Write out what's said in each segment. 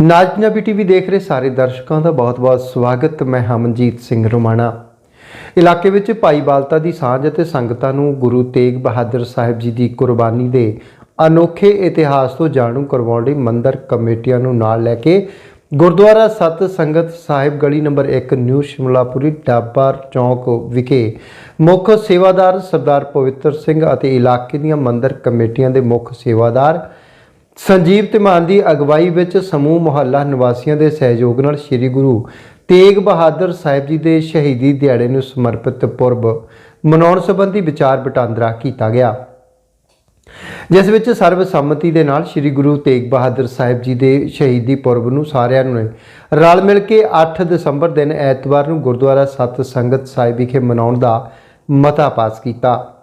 ਨਾਜ Punjabi TV ਦੇਖ ਰਹੇ ਸਾਰੇ ਦਰਸ਼ਕਾਂ ਦਾ ਬਹੁਤ-ਬਹੁਤ ਸਵਾਗਤ। ਮੈਂ ਹਮਨਜੀਤ ਸਿੰਘ ਰੋਮਾਣਾ। ਇਲਾਕੇ ਵਿੱਚ ਭਾਈ ਬਾਲਤਾ ਦੀ ਸਾਂਝ ਅਤੇ ਸੰਗਤਾਂ ਨੂੰ ਗੁਰੂ ਤੇਗ ਬਹਾਦਰ ਸਾਹਿਬ ਜੀ ਦੀ ਕੁਰਬਾਨੀ ਦੇ ਅਨੋਖੇ ਇਤਿਹਾਸ ਤੋਂ ਜਾਣੂ ਕਰਵਾਉਣ ਲਈ ਮੰਦਰ ਕਮੇਟੀਆਂ ਨੂੰ ਨਾਲ ਲੈ ਕੇ ਗੁਰਦੁਆਰਾ ਸਤ ਸੰਗਤ ਸਾਹਿਬ ਗਲੀ ਨੰਬਰ 1 ਨਿਊ ਸ਼ਿਮਲਾਪੁਰੀ, ਡਾਬਰ ਚੌਂਕ ਵਿਖੇ ਮੁੱਖ ਸੇਵਾਦਾਰ ਸਰਦਾਰ ਪਵਿੱਤਰ ਸਿੰਘ ਅਤੇ ਇਲਾਕੇ ਦੀਆਂ ਮੰਦਰ ਕਮੇਟੀਆਂ ਦੇ ਮੁੱਖ ਸੇਵਾਦਾਰ ਸੰਜੀਵ ਤਿਮਾਨ ਦੀ ਅਗਵਾਈ ਵਿੱਚ ਸਮੂਹ ਮੁਹੱਲਾ ਨਿਵਾਸੀਆਂ ਦੇ ਸਹਿਯੋਗ ਨਾਲ ਸ੍ਰੀ ਗੁਰੂ ਤੇਗ ਬਹਾਦਰ ਸਾਹਿਬ ਜੀ ਦੇ ਸ਼ਹੀਦੀ ਦਿਹਾੜੇ ਨੂੰ ਸਮਰਪਿਤ ਪੁਰਬ ਮਨਾਉਣ ਸੰਬੰਧੀ ਵਿਚਾਰ ਵਟਾਂਦਰਾ ਕੀਤਾ ਗਿਆ। ਜਿਸ ਵਿੱਚ ਸਰਬਸੰਮਤੀ ਦੇ ਨਾਲ ਸ੍ਰੀ ਗੁਰੂ ਤੇਗ ਬਹਾਦਰ ਸਾਹਿਬ ਜੀ ਦੇ ਸ਼ਹੀਦੀ ਪੁਰਬ ਨੂੰ ਸਾਰਿਆਂ ਨੂੰ ਰਲ ਮਿਲ ਕੇ 8 ਦਸੰਬਰ ਦਿਨ ਐਤਵਾਰ ਨੂੰ ਗੁਰਦੁਆਰਾ ਸਤ ਸੰਗਤ ਸਾਹਿਬ ਵਿਖੇ ਮਨਾਉਣ ਦਾ ਮਤਾ ਪਾਸ ਕੀਤਾ।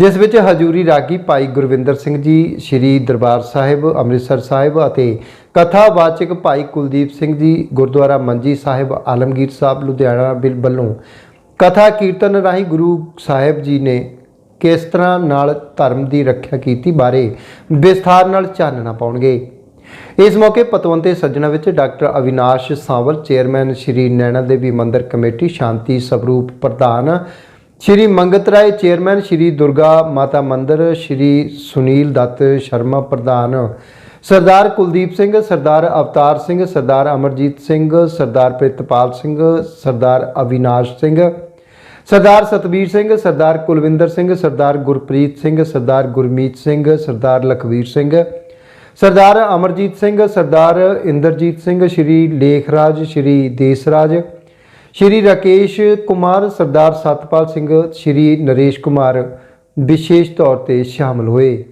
ਜਿਸ ਵਿੱਚ ਹਜੂਰੀ ਰਾਗੀ ਭਾਈ ਗੁਰਵਿੰਦਰ ਸਿੰਘ ਜੀ, ਸ੍ਰੀ ਦਰਬਾਰ ਸਾਹਿਬ, ਅੰਮ੍ਰਿਤਸਰ ਸਾਹਿਬ ਅਤੇ ਕਥਾਵਾਚਕ ਭਾਈ ਕੁਲਦੀਪ ਸਿੰਘ ਜੀ, ਗੁਰਦੁਆਰਾ ਮੰਜੀ ਸਾਹਿਬ, ਆਲਮਗੀਰ ਸਾਹਿਬ, ਲੁਧਿਆਣਾ ਬਿਲ ਵੱਲੋਂ ਕਥਾ ਕੀਰਤਨ ਰਾਹੀਂ ਗੁਰੂ ਸਾਹਿਬ ਜੀ ਨੇ ਕਿਸ ਤਰ੍ਹਾਂ ਨਾਲ ਧਰਮ ਦੀ ਰੱਖਿਆ ਕੀਤੀ ਬਾਰੇ ਵਿਸਥਾਰ ਨਾਲ ਚਾਨਣਾ ਪਾਉਣਗੇ। ਇਸ ਮੌਕੇ ਪਤਵੰਤੇ ਸੱਜਣਾ ਵਿੱਚ doctor Avinash Sawal, chairman Shri Naina Devi Mandir committee, Shanti Swaroop ਪ੍ਰਧਾਨ ਸ਼੍ਰੀ ਮੰਗਤ ਰਾਏ ਚੇਅਰਮੈਨ ਸ਼੍ਰੀ ਦੁਰਗਾ ਮਾਤਾ ਮੰਦਿਰ ਸ਼੍ਰੀ ਸੁਨੀਲ ਦੱਤ ਸ਼ਰਮਾ ਪ੍ਰਧਾਨ ਸਰਦਾਰ ਕੁਲਦੀਪ ਸਿੰਘ ਸਰਦਾਰ ਅਵਤਾਰ ਸਿੰਘ ਸਰਦਾਰ ਅਮਰਜੀਤ ਸਿੰਘ ਸਰਦਾਰ ਪ੍ਰਿਤਪਾਲ ਸਿੰਘ ਸਰਦਾਰ ਅਵਿਨਾਸ਼ ਸਿੰਘ ਸਰਦਾਰ ਸਤਵੀਰ ਸਿੰਘ ਸਰਦਾਰ ਕੁਲਵਿੰਦਰ ਸਿੰਘ ਸਰਦਾਰ ਗੁਰਪ੍ਰੀਤ ਸਿੰਘ ਸਰਦਾਰ ਗੁਰਮੀਤ ਸਿੰਘ ਸਰਦਾਰ ਲਖਵੀਰ ਸਿੰਘ ਸਰਦਾਰ ਅਮਰਜੀਤ ਸਿੰਘ ਸਰਦਾਰ ਇੰਦਰਜੀਤ ਸਿੰਘ ਸ਼੍ਰੀ ਲੇਖਰਾਜ ਸ਼੍ਰੀ ਦੇਸਰਾਜ ਸ਼੍ਰੀ ਰਾਕੇਸ਼ ਕੁਮਾਰ ਸਰਦਾਰ ਸਤਪਾਲ ਸਿੰਘ ਸ਼੍ਰੀ ਨਰੇਸ਼ ਕੁਮਾਰ ਵਿਸ਼ੇਸ਼ ਤੌਰ ਤੇ ਸ਼ਾਮਲ ਹੋਏ।